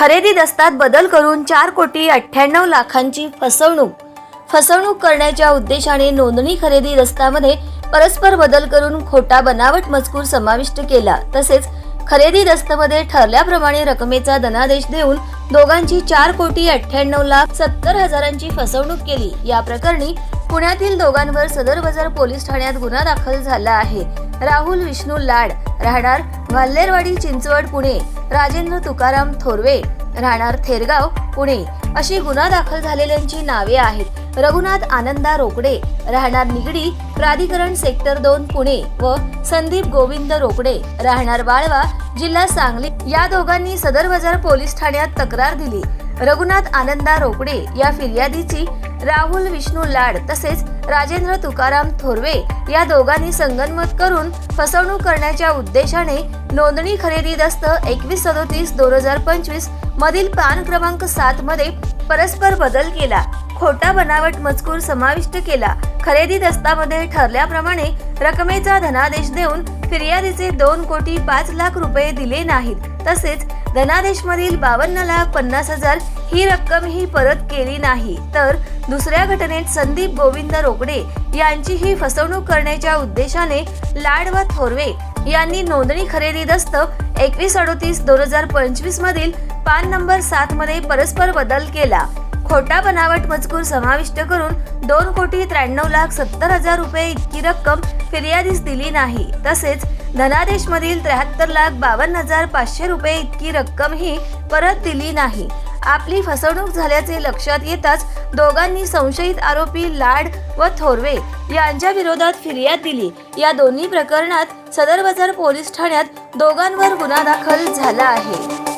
खरेदी दस्तात बदल करून चार कोटी अठ्ठ्याण्णव लाखांची फसवणूक. फसवणूक करण्याच्या उद्देशाने नोंदणी खरेदी दस्तामध्ये परस्पर बदल करून खोटा बनावट मजकूर समाविष्ट केला. तसेच खरेदी दस्तमध्ये ठरल्याप्रमाणे रकमेचा धनादेश देऊन दोघांची चार कोटी अठ्ठ्याण्णव लाख सत्तर हजारांची फसवणूक केली. या प्रकरणी पुण्यातील दोघांवर सदर बाजार पोलीस ठाण्यात गुन्हा दाखल झाला आहे. राहुल विष्णू लाड राहणार वाल्हेरवाडी चिंचवड पुणे. राजेंद्र तुकाराम थोरवे. राहणार थेरगाव पुणे. अशी गुन्हा दाखल झालेल्यांची नावे आहेत. रघुनाथ आनंदा रोकडे राहणार निगडी प्राधिकरण सेक्टर दोन पुणे. व संदीप गोविंद रोकडे राहणार बाळवा जिल्हा सांगली. या दोघांनी सदर बाजार पोलीस ठाण्यात तक्रार दिली. रघुनाथ आनंदा रोकडे या फिर्यादीची राहुल विष्णू लाड तसेच राजेंद्र तुकाराम थोरवे या दोघांनी संगनमत करून फसवणूक करण्याच्या उद्देशाने नोंदणी खरेदी दस्त एकवीस सदोतीस दोन हजार पंचवीस मधील पान क्रमांक सात मध्ये परस्पर बदल केला. खोटा बनावट मजकूर समाविष्ट केला. खरेदी दस्तामध्ये ठरल्याप्रमाणे रकमेचा धनादेश देऊन फिर्यादीचे दोन कोटी पाच लाख रुपये दिले नाहीत. तसेच धनादेशमधील बावन्न लाख पन्नास हजार ही रक्कम ही परत केली नाही. तर दुसऱ्या घटनेत संदीप गोविंद रोकडे यांची ही फसवणूक करण्याच्या उद्देशाने लाड व थोरवे यांनी नोंदणी खरेदी दस्त एकवीस अडोतीस दोन हजार पंचवीस मधील पान नंबर सात मध्ये परस्पर बदल केला. खोटा बनावट मजकूर समाविष्ट करून दोन कोटी त्र्याण्णव लाख सत्तर हजार रुपये इतकी रक्कम फिर्यादीस दिली नाही. तसेच धनादेश मधील त्र्याहत्तर लाख बावन्न हजार पाचशे रुपये इतकी रक्कम ही परत दिली नाही. आपली फसवणूक झाल्याचे लक्षात येताच दोघांनी संशयित आरोपी लाड व थोरवे यांच्या विरोधात फिर्याद दिली. या दोन्ही प्रकरणात सदर बाजार पोलीस ठाण्यात दोघांवर गुन्हा दाखल झाला आहे.